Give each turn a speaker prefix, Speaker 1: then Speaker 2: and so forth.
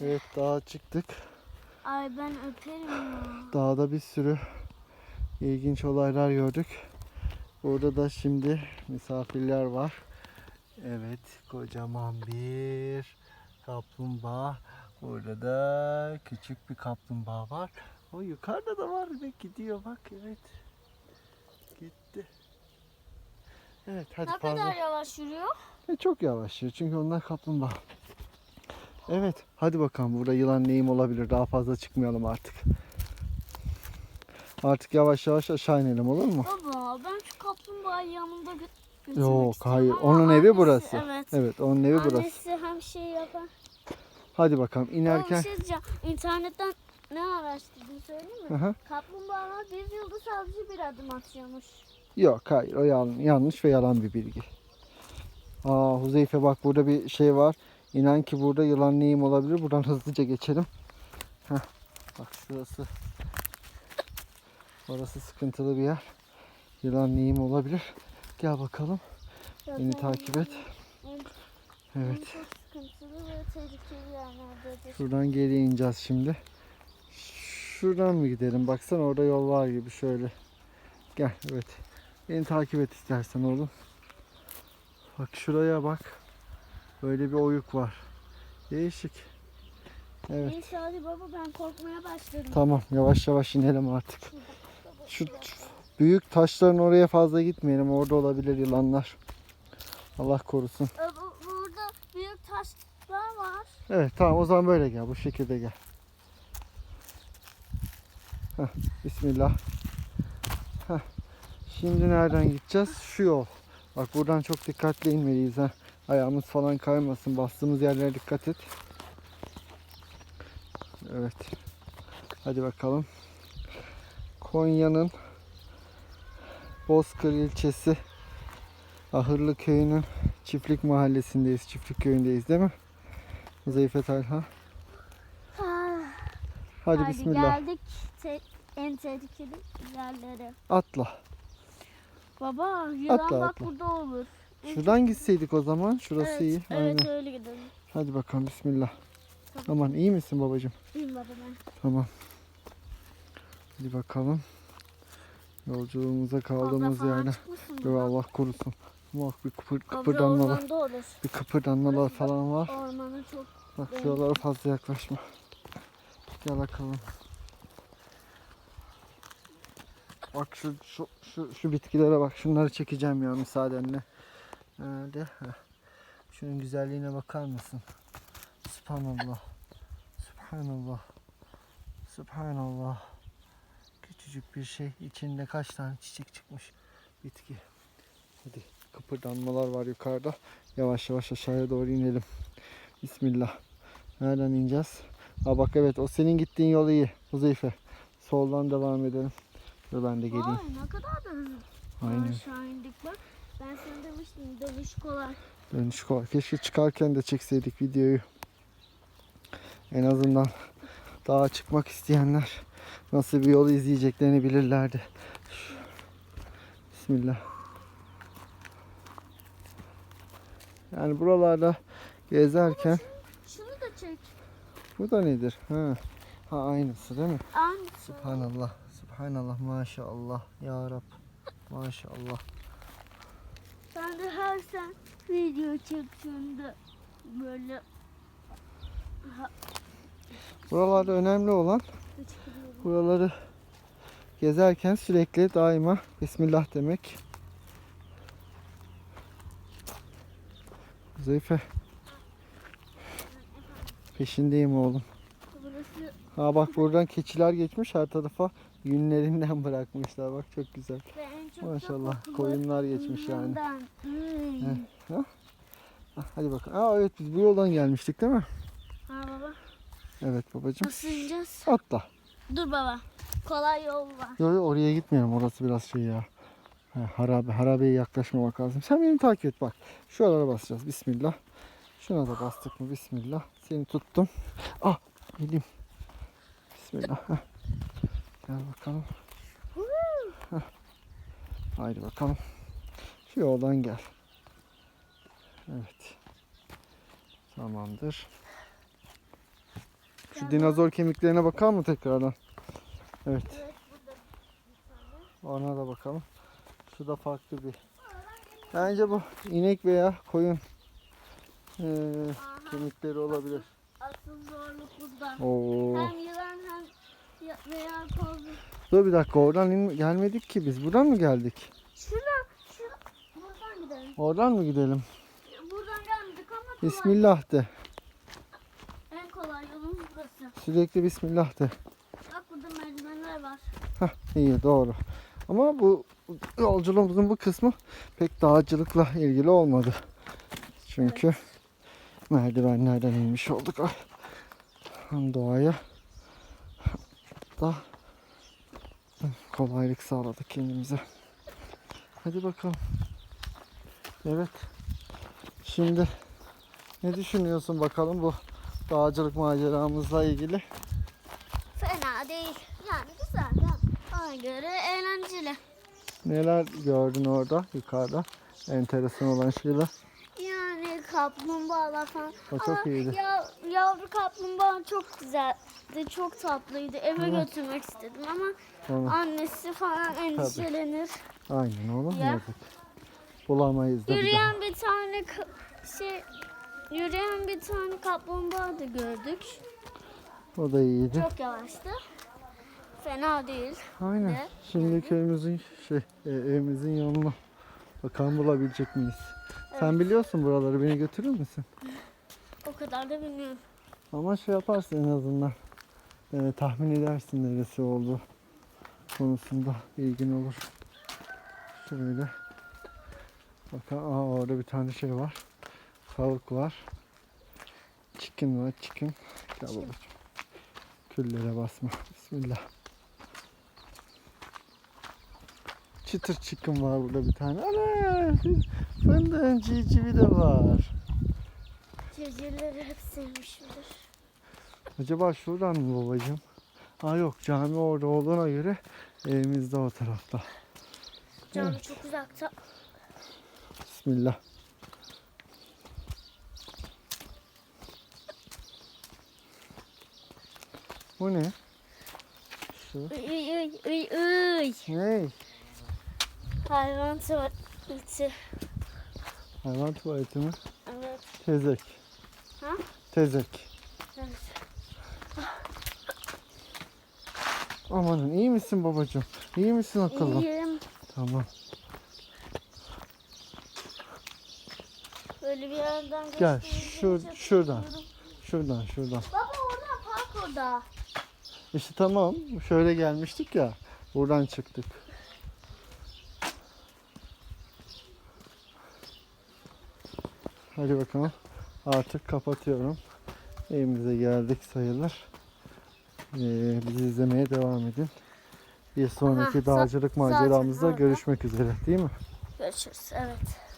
Speaker 1: Evet dağa çıktık.
Speaker 2: Ay ben öperim ya.
Speaker 1: Dağda bir sürü ilginç olaylar gördük. Burada da şimdi misafirler var. Evet kocaman bir kaplumbağa. Burada da küçük bir kaplumbağa var. O yukarıda da var ve gidiyor bak evet. Gitti. Evet hadi
Speaker 2: ne
Speaker 1: fazla.
Speaker 2: kadar yavaş yürüyor?
Speaker 1: E, çok yavaş yürü çünkü onlar kaplumbağa. Evet hadi bakalım burada yılan neyim olabilir daha fazla çıkmayalım artık. Artık yavaş yavaş aşağı inelim olur mu?
Speaker 2: Baba ben şu kaplumbağayı yanımda gö- götürmek
Speaker 1: Yok
Speaker 2: istiyorum
Speaker 1: hayır
Speaker 2: ama
Speaker 1: onun evi
Speaker 2: annesi-
Speaker 1: burası.
Speaker 2: Evet.
Speaker 1: Evet onun evi burası.
Speaker 2: Annesi hem şey yapar.
Speaker 1: Hadi bakalım
Speaker 2: Baba bir
Speaker 1: inerken.
Speaker 2: şey diyeceğim. İnternetten ne araştırdım söyleyeyim mi?
Speaker 1: Aha.
Speaker 2: Kaplumbağalar bir yılda sadece bir adım atıyormuş.
Speaker 1: Yok hayır o yan- yanlış ve yalan bir bilgi. Aa Huzeyfe bak burada bir şey var. İnan ki burada yılan neyim olabilir. Buradan hızlıca geçelim. Heh, bak şurası. Orası sıkıntılı bir yer. Yılan neyim olabilir. Gel bakalım. Beni takip et. Evet. Şuradan geri ineceğiz şimdi. Şuradan mı gidelim? Baksana orada yol var gibi şöyle. Gel evet. Beni takip et istersen oğlum. Bak şuraya bak. Böyle bir oyuk var. Değişik. Evet.
Speaker 2: Neyse hadi baba ben korkmaya başladım.
Speaker 1: Tamam yavaş yavaş inelim artık. Şu büyük taşların oraya fazla gitmeyelim. Orada olabilir yılanlar. Allah korusun.
Speaker 2: Ee, bu- Burada büyük taşlar var.
Speaker 1: Evet tamam o zaman böyle gel. Bu şekilde gel. Heh, Bismillah. Heh. Şimdi nereden gideceğiz? Şu yol. Bak buradan çok dikkatli inmeliyiz ha. Ayağımız falan kaymasın. Bastığımız yerlere dikkat et. Evet. Hadi bakalım. Konya'nın Bozkır ilçesi Ahırlı köyünün çiftlik mahallesindeyiz. Çiftlik köyündeyiz değil mi? Zeyfe Talha.
Speaker 2: Ah,
Speaker 1: Hadi, bismillah.
Speaker 2: geldik te- en tehlikeli yerlere.
Speaker 1: Atla.
Speaker 2: Baba yılan
Speaker 1: Atla,
Speaker 2: bak
Speaker 1: atla.
Speaker 2: burada olur.
Speaker 1: Şuradan gitseydik o zaman. Şurası
Speaker 2: evet,
Speaker 1: iyi.
Speaker 2: Evet
Speaker 1: Aynen.
Speaker 2: öyle gidelim.
Speaker 1: Hadi bakalım bismillah.
Speaker 2: Tamam.
Speaker 1: Aman iyi misin babacığım?
Speaker 2: İyiyim baba ben.
Speaker 1: Tamam. Hadi bakalım. Yolculuğumuza kaldığımız
Speaker 2: çıkmasın
Speaker 1: Yo. Allah korusun. Bak bir kıpır, kıpırdanmalar. Bir kıpırdanmalar falan var.
Speaker 2: Ormanı çok
Speaker 1: Bak şuralara fazla yaklaşma. Gel bakalım. Bak şu, şu, şu, şu bitkilere bak. Şunları çekeceğim ya müsaadenle. Nerede? Heh. Şunun güzelliğine bakar mısın? Subhanallah. Subhanallah. Subhanallah. Küçücük bir şey. içinde kaç tane çiçek çıkmış. Bitki. Hadi kıpırdanmalar var yukarıda. Yavaş yavaş aşağıya doğru inelim. Bismillah. Nereden ineceğiz? Aa bak evet o senin gittiğin yol iyi. Huzeyfe. Soldan devam edelim. Dur ben de geleyim.
Speaker 2: Vay ne kadar da hızlı
Speaker 1: Aynen.
Speaker 2: aşağı indik bak. Ben sana demiştim dönüş kolay.
Speaker 1: Dönüş kolay. Keşke çıkarken de çekseydik videoyu. En azından dağa çıkmak isteyenler nasıl bir yolu izleyeceklerini bilirlerdi. Bismillah. Yani buralarda gezerken
Speaker 2: Şunu da çek.
Speaker 1: bu da nedir? Ha. Ha aynısı değil mi?
Speaker 2: Aynısı.
Speaker 1: Subhanallah. Subhanallah. Maşallah. Ya Rab. Maşallah.
Speaker 2: Ben de her sen video çektiğimde böyle
Speaker 1: Buralarda önemli olan buraları gezerken sürekli daima Bismillah demek. Zeyfe. Peşindeyim oğlum.
Speaker 2: Burası
Speaker 1: Ha bak buradan keçiler geçmiş her tarafa yünlerinden bırakmışlar. Bak çok güzel.
Speaker 2: ve en çok da
Speaker 1: Maşallah, koyunlar geçmiş yani.
Speaker 2: üründen. Hmm.
Speaker 1: Ah, Hadi bakalım. Aa evet biz bu yoldan gelmiştik değil mi?
Speaker 2: Ha baba.
Speaker 1: Evet babacığım.
Speaker 2: Nasıl ineceğiz?
Speaker 1: Atla.
Speaker 2: Dur baba. Kolay yol var.
Speaker 1: Yok yok oraya gitmeyelim. Orası biraz şey ya. Ha, harabe, harabeye yaklaşmamak lazım. Sen beni takip et bak. Şuralara basacağız. Bismillah. Şuna da bastık mı? Bismillah. Seni tuttum. Ah elim. Bismillah. Heh. Gel bakalım. Heh. Haydi bakalım. Şu yoldan gel. Evet. Tamamdır. Şu dinozor kemiklerine bakalım mı tekrardan? Evet. Ona da bakalım. Şu da farklı bir. Bence bu inek veya koyun
Speaker 2: Aha,
Speaker 1: kemikleri olabilir.
Speaker 2: asıl zorluk burada.
Speaker 1: Oo.
Speaker 2: Hem yılan hem veya kozlu.
Speaker 1: Dur bir dakika oradan in- gelmedik ki biz. Buradan mı geldik?
Speaker 2: Şuradan, şuradan. Buradan gidelim.
Speaker 1: Oradan mı gidelim?
Speaker 2: Buradan gelmedik ama kolay.
Speaker 1: Bismillah de.
Speaker 2: En kolay yolumuz burası.
Speaker 1: Sürekli Bismillah de.
Speaker 2: Bak burada merdivenler var.
Speaker 1: Hah iyi doğru. Ama bu yolculuğumuzun bu kısmı pek dağcılıkla ilgili olmadı. Çünkü merdivenlerden inmiş olduk. Ay. Hem doğaya da kolaylık sağladık kendimize. Hadi bakalım. Evet. Şimdi ne düşünüyorsun bakalım bu dağcılık maceramızla ilgili?
Speaker 2: Fena değil. Yani güzel. Ona göre eğlenceli.
Speaker 1: Neler gördün orada yukarıda? Enteresan olan şeyler.
Speaker 2: Kaplumbağalar falan.
Speaker 1: O çok
Speaker 2: Ama
Speaker 1: iyiydi.
Speaker 2: Ya, yavru kaplumbağa çok güzeldi. Çok tatlıydı. Eve
Speaker 1: Evet.
Speaker 2: götürmek istedim ama
Speaker 1: Onu,
Speaker 2: annesi falan endişelenir.
Speaker 1: aynen oğlum
Speaker 2: Ya.
Speaker 1: yazık. Bulamayız da bir.
Speaker 2: Yürüyen bir tane ka- şey yürüyen bir tane kaplumbağa da gördük.
Speaker 1: O da iyiydi.
Speaker 2: Çok yavaştı. Fena değil.
Speaker 1: Aynen.
Speaker 2: de
Speaker 1: Şimdi köyümüzün şey e, evimizin yoluna bakalım bulabilecek miyiz? Sen biliyorsun buraları beni götürür müsün?
Speaker 2: O kadar da bilmiyorum.
Speaker 1: Ama şey yaparsın en azından. e, tahmin edersin neresi oldu konusunda bilgin olur. Şöyle. Bakın aa, orada bir tane şey var. Tavuk var. Chicken var chicken. Gel babacığım. Küllere basma. Bismillah. Çıtır chicken var burada bir tane. Ana! Fındığın civcivi de var.
Speaker 2: Civcivleri hep sevmişimdir.
Speaker 1: Acaba şuradan mı babacığım? Aa yok cami orada olduğuna göre evimiz de o tarafta.
Speaker 2: Canım
Speaker 1: Evet.
Speaker 2: çok uzakta.
Speaker 1: Bismillah. Bu ne? Şu.
Speaker 2: Uy uy uy uy.
Speaker 1: Ne?
Speaker 2: Hayvan tuvaleti.
Speaker 1: Hayvan tuvaleti mi?
Speaker 2: Evet.
Speaker 1: Tezek.
Speaker 2: Ha?
Speaker 1: Tezek.
Speaker 2: Evet.
Speaker 1: Amanın iyi misin babacığım? İyi misin akıllım?
Speaker 2: İyiyim.
Speaker 1: Tamam.
Speaker 2: Böyle bir yerden
Speaker 1: Gel, şu- şuradan. Şuradan şuradan.
Speaker 2: Baba orada park orada.
Speaker 1: İşte tamam. Şöyle gelmiştik ya. Buradan çıktık. Hadi bakalım. Artık kapatıyorum. Evimize geldik sayılır. Ee, bizi izlemeye devam edin. Bir sonraki
Speaker 2: Aha,
Speaker 1: dağcılık maceramızda
Speaker 2: orada.
Speaker 1: görüşmek üzere değil mi?
Speaker 2: Görüşürüz. Evet.